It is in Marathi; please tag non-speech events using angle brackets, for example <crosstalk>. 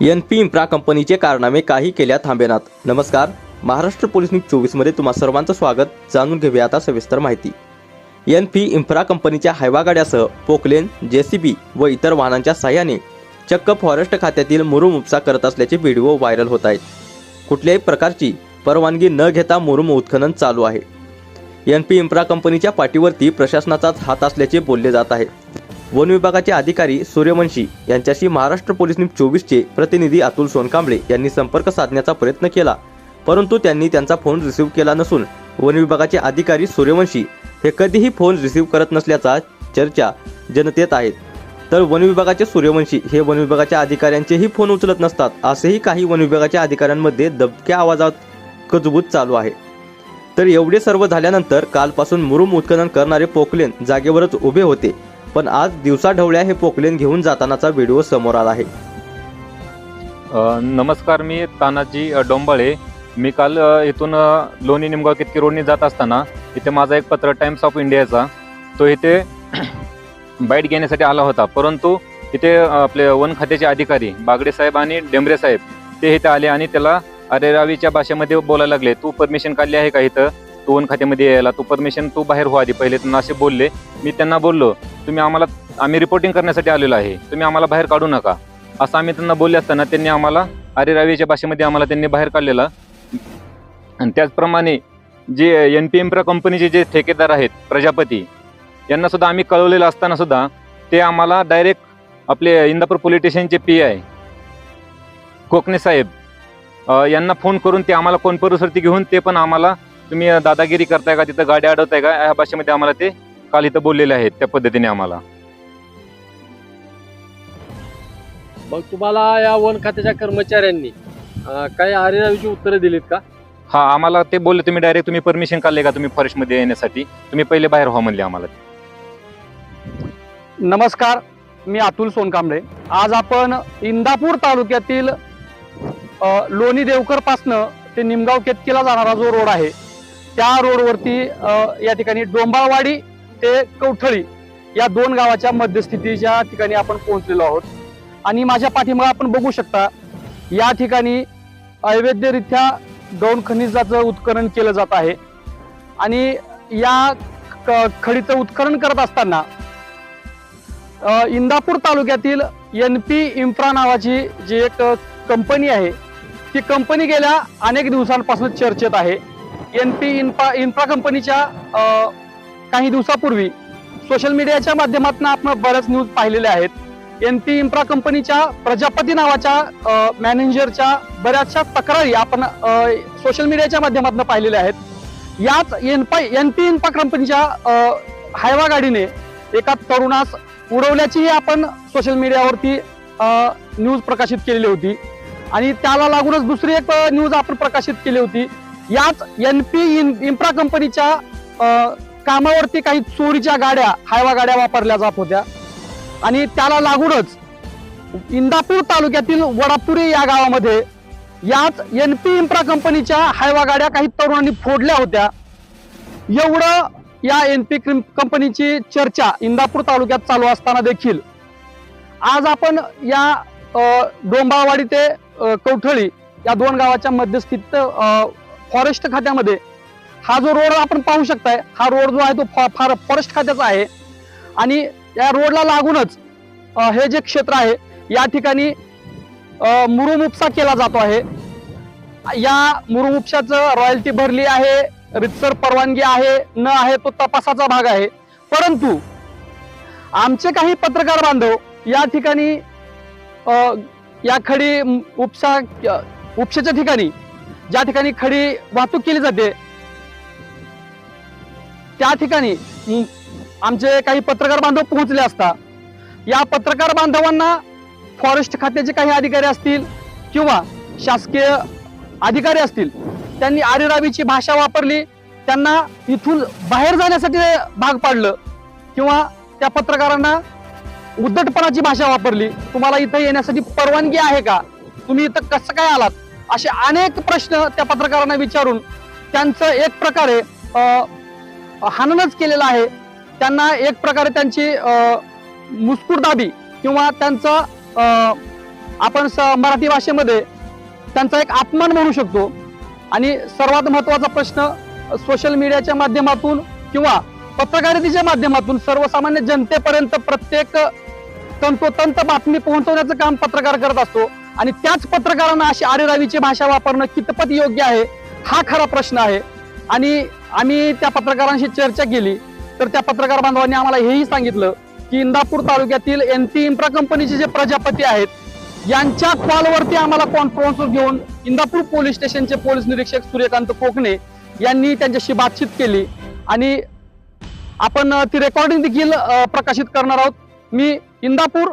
एन पी इम्प्रा कंपनीचे कारनामे काही केल्या थांबेनात. नमस्कार. महाराष्ट्र पोलीस न्यूज चोवीसमध्ये तुम्हा सर्वांचं स्वागत. जाणून घेऊया आता सविस्तर माहिती. एन पी इम्फ्रा कंपनीच्या हायवा गाड्यासह पोकलेन जेसीबी व इतर वाहनांच्या सहाय्याने चक्क फॉरेस्ट खात्यातील मुरुम उपसा करत असल्याचे व्हिडिओ व्हायरल होत आहेत. कुठल्याही प्रकारची परवानगी न घेता मुरुम उत्खनन चालू आहे. एन पी इम्फ्रा कंपनीच्या पाठीवरती प्रशासनाचाच हात असल्याचे बोलले जात आहे. वन विभागाचे अधिकारी सूर्यवंशी यांच्याशी महाराष्ट्र पोलीस न्यूज चोवीसचे प्रतिनिधी अतुल सोनकांबळे यांनी संपर्क साधण्याचा प्रयत्न केला. परंतु त्यांनी त्यांचा फोन रिसीव्ह केला नसून वन विभागाचे अधिकारी सूर्यवंशी हे कधीही फोन रिसीव्ह करत नसल्याचा चर्चा जनतेत आहेत तर वन विभागाचे सूर्यवंशी हे वन विभागाच्या अधिकाऱ्यांचेही फोन उचलत नसतात असेही काही वन विभागाच्या अधिकाऱ्यांमध्ये दबक्या आवाजात कजबूत चालू आहे. तर एवढे सर्व झाल्यानंतर कालपासून मुरुम उत्खनन करणारे पोकलेन जागेवरच उभे होते. पण आज दिवसा ढवळ्या हे पोकलेन घेऊन जातानाचा व्हिडिओ समोर आला आहे. नमस्कार मी तानाजी डोंबळे डोंबाळे. मी काल इथून लोणी निमगाव कितकी रोडनी जात असताना इथे माझा एक पत्र टाइम्स ऑफ इंडियाचा तो इथे <clears throat> बाईट घेण्यासाठी आला होता. परंतु इथे आपले वन खात्याचे अधिकारी बागडे साहेब आणि डेंबरे साहेब ते इथे आले आणि त्याला अरेरावीच्या भाषेमध्ये बोलायला लागले. तू परमिशन काढली आहे का इथं? तो वन खात्यामध्ये यायला तो परमिशन तो बाहेर हो आधी. पहिले त्यांना असे बोलले. मी त्यांना बोललो तुम्ही आम्हाला आम्ही रिपोर्टिंग करण्यासाठी आलेलो आहे. तुम्ही आम्हाला बाहेर काढू नका. असं आम्ही त्यांना बोलले असताना त्यांनी आम्हाला अरे रावीच्या भाषेमध्ये आम्हाला त्यांनी बाहेर काढलेलं. आणि त्याचप्रमाणे जे एन पी एम्प्रा कंपनीचे जे ठेकेदार आहेत प्रजापती यांना सुद्धा आम्ही कळवलेलं असताना सुद्धा ते आम्हाला डायरेक्ट आपले इंदापूर पोलीस स्टेशनचे पी आय कोकणे साहेब यांना फोन करून ते आम्हाला कोणपरूसरती घेऊन ते पण आम्हाला तुम्ही दादागिरी करताय का? तिथं गाडी अडवताय का? या भाषेमध्ये आम्हाला ते काल इथं बोललेले आहेत त्या पद्धतीने आम्हाला. मग तुम्हाला या वन खात्याच्या कर्मचाऱ्यांनी अं, काही आरेरावीची उत्तरं दिलीत का? हा आम्हाला ते बोलले तुम्ही डायरेक्ट तुम्ही परमिशन काढले का तुम्ही फॉरेस्टमध्ये येण्यासाठी? तुम्ही पहिले बाहेर व्हा म्हणले आम्हाला. नमस्कार मी अतुल सोनकांबळे. आज आपण इंदापूर तालुक्यातील अ, लोणी देवकर पासनं ते निमगाव केतकीला जाणारा जो रोड आहे त्या रोडवरती या ठिकाणी डोंबाळवाडी ते कवठळी या दोन गावाच्या मध्यस्थितीच्या ठिकाणी आपण पोहोचलेलो आहोत. आणि माझ्या पाठीमागे आपण बघू शकता या ठिकाणी अवैधरित्या गौण खनिजाचं उत्खनन केलं जात आहे. आणि या क- खडीचं उत्खनन करत असताना इंदापूर तालुक्यातील एन पी इन्फ्रा नावाची जी एक कंपनी आहे ती कंपनी गेल्या अनेक दिवसांपासून चर्चेत आहे. एन पी इन्फ्रा इन्फ्रा कंपनीच्या काही दिवसापूर्वी सोशल मीडियाच्या माध्यमातून आपण बऱ्याच न्यूज पाहिलेल्या आहेत. एन पी इन्फ्रा कंपनीच्या प्रजापती नावाच्या मॅनेजरच्या बऱ्याचशा तक्रारी आपण सोशल मीडियाच्या माध्यमातून पाहिलेल्या आहेत. याच एन एन पी इन्फ्रा कंपनीच्या हायवा गाडीने एका तरुणास उडवल्याचीही आपण सोशल मीडियावरती न्यूज प्रकाशित केलेली होती. आणि त्याला लागूनच दुसरी एक न्यूज आपण प्रकाशित केली होती. याच एन पी इन्फ्रा कंपनीच्या कामावरती काही चोरीच्या गाड्या हायवा गाड्या वापरल्या जात होत्या. आणि त्याला लागूनच इंदापूर तालुक्यातील वडापुरी या गावामध्ये याच एन पी इन्फ्रा कंपनीच्या हायवा गाड्या काही तरुणांनी फोडल्या होत्या. एवढं या एन पी कंपनीची चर्चा इंदापूर तालुक्यात चालू असताना देखील. आज आपण या डोंबावाडी डोंबाळवाडी ते कवठळी या दोन गावाच्या मध्यस्थित फॉरेस्ट खात्यामध्ये. हा जो रोड आपण पाहू शकताय हा रोड जो आहे तो फॉ- फार फॉरेस्ट खात्याचा आहे. आणि या रोडला लागूनच हे जे क्षेत्र आहे या ठिकाणी मुरुम उपसा केला जातो आहे. या मुरुम उपशाचं रॉयल्टी भरली आहे रितसर परवानगी आहे न आहे तो तपासाचा भाग आहे. परंतु आमचे काही पत्रकार बांधव या ठिकाणी या खडी उपसा उपशाच्या ठिकाणी ज्या ठिकाणी खडी वाहतूक केली जाते त्या ठिकाणी आमचे काही पत्रकार बांधव पोहोचले असता या पत्रकार बांधवांना फॉरेस्ट खात्याचे काही अधिकारी असतील किंवा शासकीय अधिकारी असतील त्यांनी आरेरावीची भाषा वापरली त्यांना इथून बाहेर जाण्यासाठी भाग पाडलं किंवा त्या पत्रकारांना उद्धटपणाची भाषा वापरली. तुम्हाला इथं येण्यासाठी परवानगी आहे का? तुम्ही इथं कसं काय आलात? असे अनेक प्रश्न त्या पत्रकारांना विचारून त्यांचं एक प्रकारे हननच हाननच केलेलं आहे. त्यांना एक प्रकारे त्यांची मुस्कुरदाबी किंवा त्यांचं आपण स- मराठी भाषेमध्ये त्यांचा एक अपमान म्हणू शकतो. आणि सर्वात महत्त्वाचा प्रश्न सोशल मीडियाच्या माध्यमातून किंवा पत्रकारितेच्या माध्यमातून सर्वसामान्य जनतेपर्यंत प्रत्येक तंतोतंत बातमी पोहोचवण्याचं काम पत्रकार करत असतो. आणि त्याच पत्रकारांना अशी आरेरावीची भाषा वापरणं कितपत योग्य आहे हा खरा प्रश्न आहे. आणि आम्ही त्या पत्रकारांशी चर्चा केली तर त्या पत्रकार बांधवांनी आम्हाला हेही सांगितलं की इंदापूर तालुक्यातील एन टी इम्प्रा कंपनीचे जे प्रजापती आहेत यांच्या कॉलवरती आम्हाला कॉन्फरन्स घेऊन इंदापूर पोलीस स्टेशनचे पोलीस निरीक्षक सूर्यकांत कोकणे यांनी त्यांच्याशी बातचीत केली. आणि आपण ती रेकॉर्डिंग देखील प्रकाशित करणार आहोत. मी इंदापूर